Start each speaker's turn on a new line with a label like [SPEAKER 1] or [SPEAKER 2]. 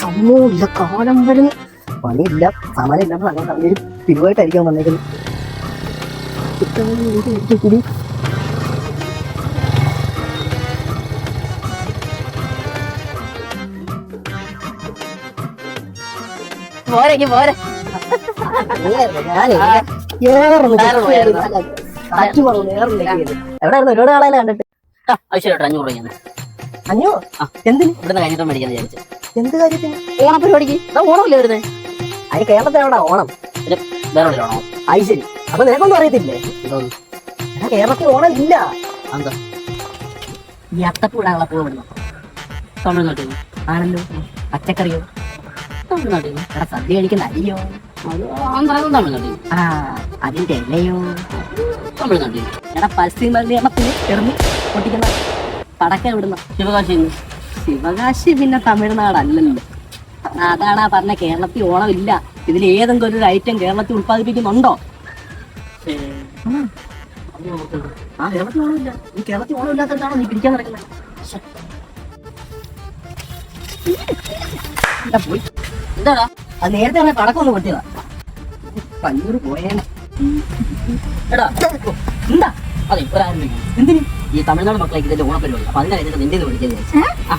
[SPEAKER 1] സമൂഹമില്ല കാലം വരുന്നു പണിയില്ല ഒരു പിരിവായിട്ടായിരിക്കാൻ വന്നേക്കുന്നത്. കുടി
[SPEAKER 2] പോരെങ്കിൽ പോരെ.
[SPEAKER 1] എവിടെയായിരുന്നു? ഒരുപാട് ആളെ കണ്ടിട്ട്?
[SPEAKER 2] ആവശ്യമായിട്ട് അഞ്ഞൂറ് രൂപ
[SPEAKER 1] അഞ്ഞോ? എന്തിന്?
[SPEAKER 2] ഇവിടുന്ന് കഴിഞ്ഞിട്ട് മേടിക്കാൻ വിചാരിച്ചു.
[SPEAKER 1] എന്ത് കാര്യത്തിന്?
[SPEAKER 2] ഓണപ്പരിപാടിക്ക്. ഓണമില്ലേ വരുന്നത്
[SPEAKER 1] അതിന് കേരളത്തിൽ എവിടെ ഓണം
[SPEAKER 2] വേറെ ഓണം
[SPEAKER 1] അത് ശരി. അപ്പൊ നിനക്കൊന്നും അറിയത്തില്ലേ?
[SPEAKER 2] എന്തോന്ന്
[SPEAKER 1] കേരളത്തിൽ ഓണം ഇല്ല
[SPEAKER 2] എന്താ ഈ അത്തപ്പൂടാനുള്ള പൂവ് വിടുന്നു തമിഴ്നാട്ടിൽ
[SPEAKER 1] ആണല്ലോ? പച്ചക്കറിയോ?
[SPEAKER 2] തമിഴ്നാട്ടിൽ
[SPEAKER 1] എടാ സദ്യ കഴിക്കുന്ന അരിയോ?
[SPEAKER 2] അത് ആന്ധ്രാന്നും തമിഴ്നാട്ടിൽ
[SPEAKER 1] ആ അതിന്റെ ഇലയോ?
[SPEAKER 2] തമിഴ്നാട്ടിൽ എടാ
[SPEAKER 1] എടാ പശ്ചിമരണത്തിന് എറിഞ്ഞ് പൊട്ടിക്കുന്ന പടക്കം
[SPEAKER 2] എവിടുന്ന? ശിവകാശി
[SPEAKER 1] ശിവകാശി പിന്നെ തമിഴ്നാടല്ലല്ലോ. അതാണ് ആ പറഞ്ഞ കേരളത്തിൽ ഓണമില്ല. ഇതിൽ ഏതെങ്കിലും ഒരു ഐറ്റം കേരളത്തിൽ ഉത്പാദിപ്പിക്കുന്നുണ്ടോ ആ കേരളത്തിൽ ഓണമില്ല. ഈ കേരളത്തിൽ ഓണമില്ലാത്തതാണോ നീ പിടിക്കാൻ നടക്കുന്നത്?
[SPEAKER 2] എന്താടാ?
[SPEAKER 1] അത് നേരത്തെ തന്നെ പടക്കം ഒന്ന് പൊട്ടിയതാ. പല്ലൂർ പോയേനെ.
[SPEAKER 2] എടാ
[SPEAKER 1] എന്താ?
[SPEAKER 2] അതെ ഒരായിരം
[SPEAKER 1] എന്തിന്?
[SPEAKER 2] ഈ തമിഴ്നാട് മക്കളേക്ക് ഇതിന്റെ ഓണപ്പരിപാടി. അപ്പൊ അതിന്റെ കഴിഞ്ഞിട്ട് നിന്റെ ആ.